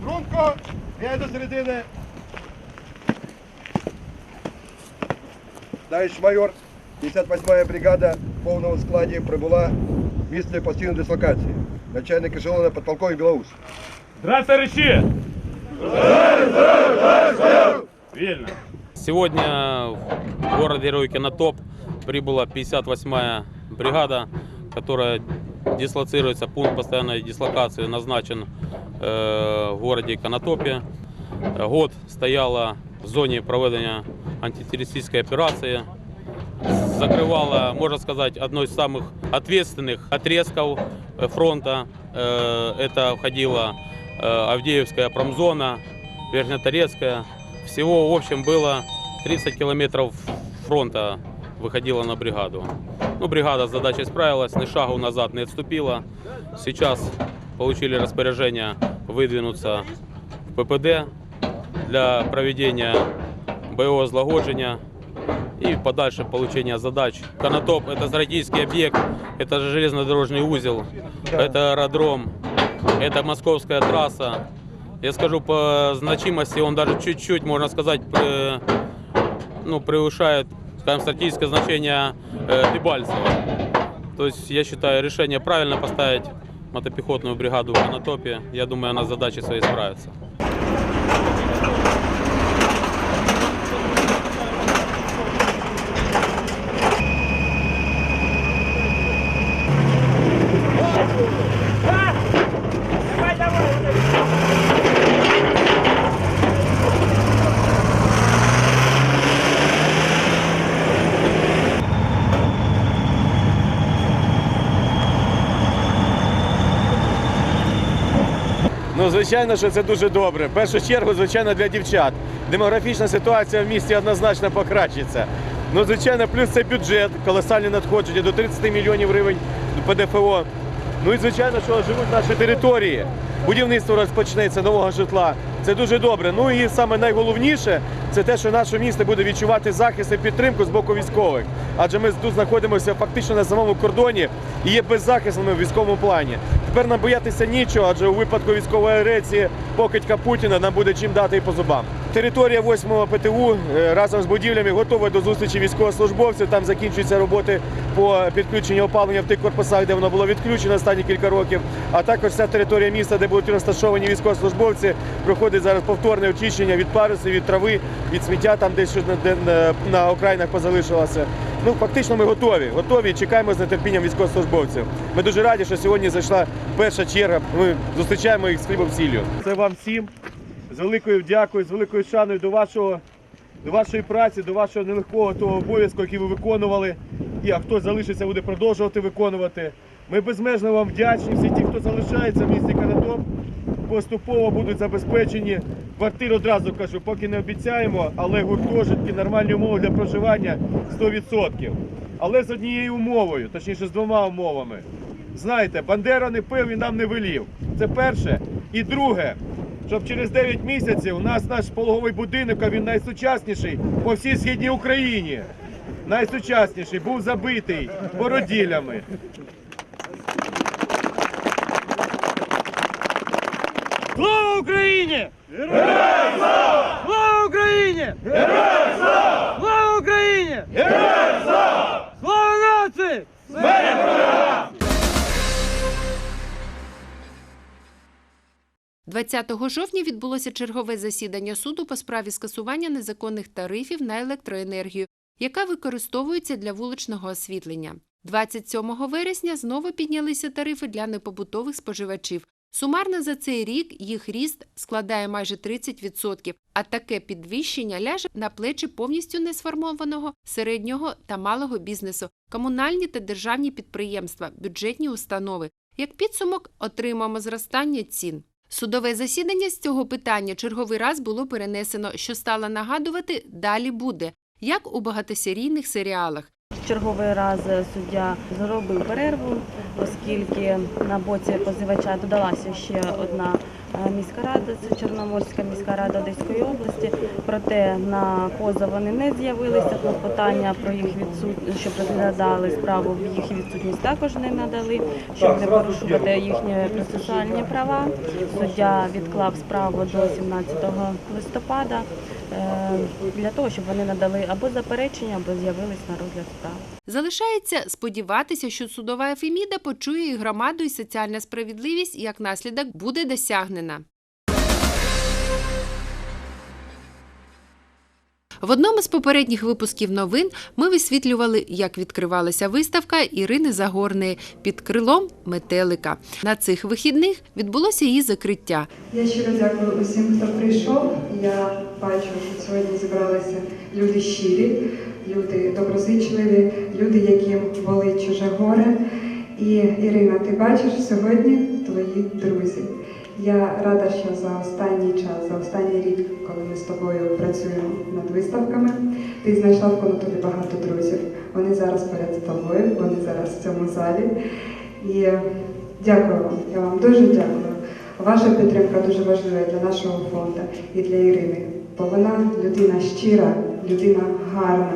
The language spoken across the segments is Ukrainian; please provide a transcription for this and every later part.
Струнко, я до середини. Далі майор, 58-я бригада в повному складі прибула в місце постійної дислокації. Начальник ешелона подполковник Білоус. Здравствуй, Рычи! Вильно. Сегодня в городе Герой Кинотоп прибыла 58-я бригада, которая дислоцируется, пункт постоянной дислокации назначен э, в городе Конотопе. Год стояла в зоне проведения антитеррористической операции. Закрывала, можно сказать, одно из самых ответственных отрезков э, фронта. Э, Это входила Авдеевская промзона, Верхнеторецкая. Всего, в общем, было 30 километров фронта выходила на бригаду. Ну, бригада с задачей справилась, ни шагу назад не отступила. Сейчас получили распоряжение выдвинуться в ППД для проведения боевого злагоджения и подальше получения задач. Конотоп – это стратегический объект, это же железнодорожный узел, это аэродром, это московская трасса. Я скажу по значимости, он даже чуть-чуть, можно сказать, ну, превышает, скажем, стратегическое значение э, Дебальцева. То есть я считаю решение правильно поставить мотопехотную бригаду в Анатопе. Я думаю, она с задачей своей справится. Ну, звичайно, що це дуже добре. В першу чергу, звичайно, для дівчат. Демографічна ситуація в місті однозначно покращиться. Ну, звичайно, плюс це бюджет, колосальні надходження до 30 мільйонів гривень ПДФО. Ну і звичайно, що живуть наші території. Будівництво розпочнеться нового житла. Це дуже добре. Ну і саме найголовніше це те, що наше місто буде відчувати захист і підтримку з боку військових. Адже ми тут знаходимося фактично на самому кордоні і є беззахисними в військовому плані. Тепер нам боятися нічого, адже у випадку військової агресії покидька Путіна нам буде чим дати і по зубам. Територія 8-го ПТУ е, разом з будівлями готова до зустрічі військовослужбовців. Там закінчуються роботи по підключенню опалення в тих корпусах, де воно було відключено останні кілька років. А також вся територія міста, де будуть розташовані військовослужбовці, проходить зараз повторне очищення від парусів, від трави, від сміття, там десь де, на, на окраїнах позалишилося. Ну, фактично, ми готові. Готові і чекаємо з нетерпінням військовослужбовців. Ми дуже раді, що сьогодні зайшла перша черга. Ми зустрічаємо їх з хлібом сіллю. Це вам всім з великою дякою, з великою шаною до вашого. До вашої праці, до вашого нелегкого того обов'язку, який ви виконували, і а хто залишиться, буде продовжувати виконувати. Ми безмежно вам вдячні. Всі ті, хто залишається в місті Канатоп, поступово будуть забезпечені. Квартиру одразу кажу, поки не обіцяємо, але гуртожитки, нормальні умови для проживання 100%. Але з однією умовою, точніше з двома умовами. Знаєте, Бандера не пив і нам не велів. Це перше. І друге, щоб через 9 місяців у нас наш пологовий будинок, а він найсучасніший по всій східній Україні. Найсучасніший був забитий породілями. Слава Україні! Героям слава! Слава Україні! Героям слава! Слава Україні! Героям слава! Слава нації! – 20 жовтня відбулося чергове засідання суду по справі скасування незаконних тарифів на електроенергію, яка використовується для вуличного освітлення. 27 вересня знову піднялися тарифи для непобутових споживачів. Сумарно за цей рік їх ріст складає майже 30%, а таке підвищення ляже на плечі повністю несформованого середнього та малого бізнесу, комунальні та державні підприємства, бюджетні установи. Як підсумок, отримаємо зростання цін. Судове засідання з цього питання черговий раз було перенесено, що стало нагадувати далі буде, як у багатосерійних серіалах. Черговий раз суддя зробив перерву, оскільки на боці позивача додалася ще одна міська рада, це Чорноморська міська рада Одеської області. Проте на позов вони не з'явилися. Клопотання про їх відсутність, щоб розглядали справу в їх відсутність також не надали, щоб не порушувати їхні процесуальні права. Суддя відклав справу до 17 листопада е, для того, щоб вони надали або заперечення, або з'явились на розгляд справи. Залишається сподіватися, що судова Ефеміда почує і громаду, і соціальна справедливість, і як наслідок буде досягнена. В одному з попередніх випусків новин ми висвітлювали, як відкривалася виставка Ірини Загорної під крилом метелика. На цих вихідних відбулося її закриття. Я щиро дякую усім, хто прийшов. Я бачу, що сьогодні зібралися люди щирі, люди доброзичливі, люди, яким болить чуже горе. І Ірина, ти бачиш сьогодні твої друзі. Я рада, що за останній час, за останній рік, коли ми з тобою працюємо над виставками, ти знайшла в конотопі багато друзів. Вони зараз поряд з тобою, вони зараз в цьому залі. І дякую вам. Я вам дуже дякую. Ваша підтримка дуже важлива для нашого фонду і для Ірини, бо вона людина щира, людина гарна,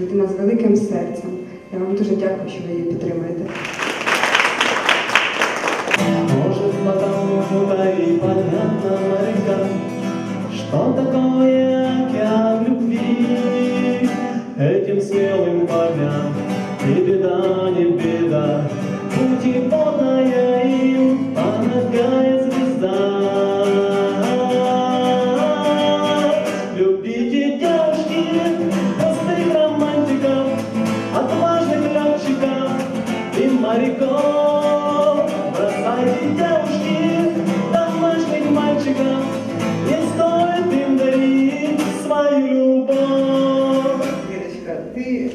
людина з великим серцем. Я вам дуже дякую, що ви її підтримуєте. Потому и понятно морякам, что такое океан любви. Этим смелым парням и беда, не беда, пути путеводная ти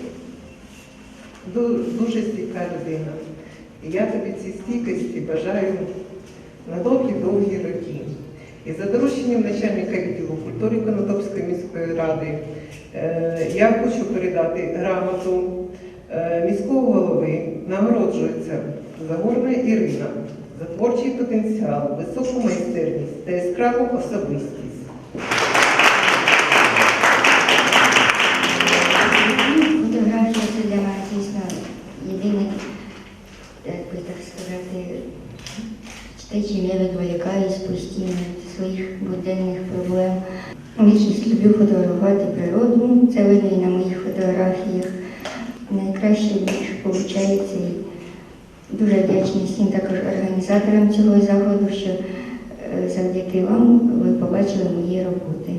дуже стійка людина. І я тобі цій стійкості бажаю на довгі-довгі роки. І за дорученням начальника відділу культури Конотопської міської ради е, я хочу передати грамоту е, міського голови. Нагороджується Загорна Ірина за творчий потенціал, високу майстерність та яскраву особистість. Вдячні всім також організаторам цього заходу, що е, завдяки вам ви побачили мої роботи.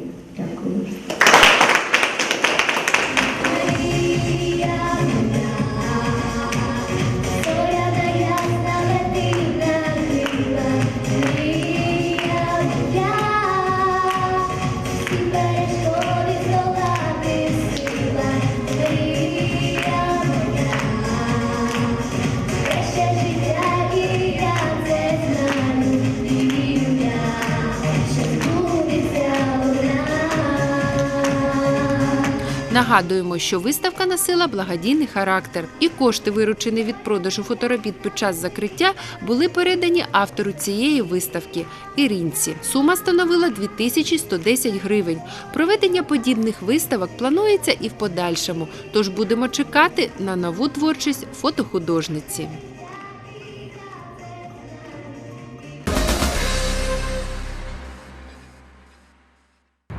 Нагадуємо, що виставка носила благодійний характер, і кошти, виручені від продажу фоторобіт під час закриття, були передані автору цієї виставки Іринці. Сума становила 2110 гривень. Проведення подібних виставок планується і в подальшому, тож будемо чекати на нову творчість фотохудожниці.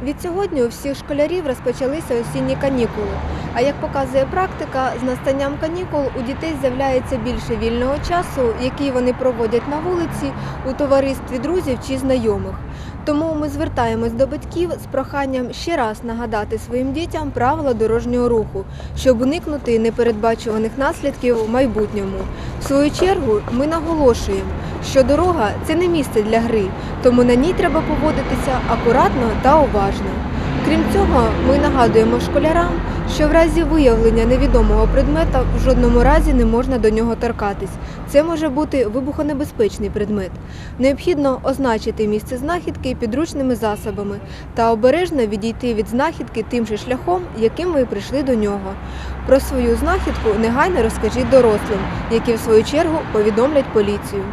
Відсьогодні у всіх школярів розпочалися осінні канікули. А як показує практика, з настанням канікул у дітей з'являється більше вільного часу, який вони проводять на вулиці у товаристві друзів чи знайомих. Тому ми звертаємось до батьків з проханням ще раз нагадати своїм дітям правила дорожнього руху, щоб уникнути непередбачуваних наслідків в майбутньому. В свою чергу ми наголошуємо, що дорога це не місце для гри, тому на ній треба поводитися акуратно та уважно. Крім цього, ми нагадуємо школярам, що в разі виявлення невідомого предмета в жодному разі не можна до нього торкатись. Це може бути вибухонебезпечний предмет. Необхідно означити місце знахідки підручними засобами та обережно відійти від знахідки тим же шляхом, яким ви прийшли до нього. Про свою знахідку негайно розкажіть дорослим, які в свою чергу повідомлять поліцію.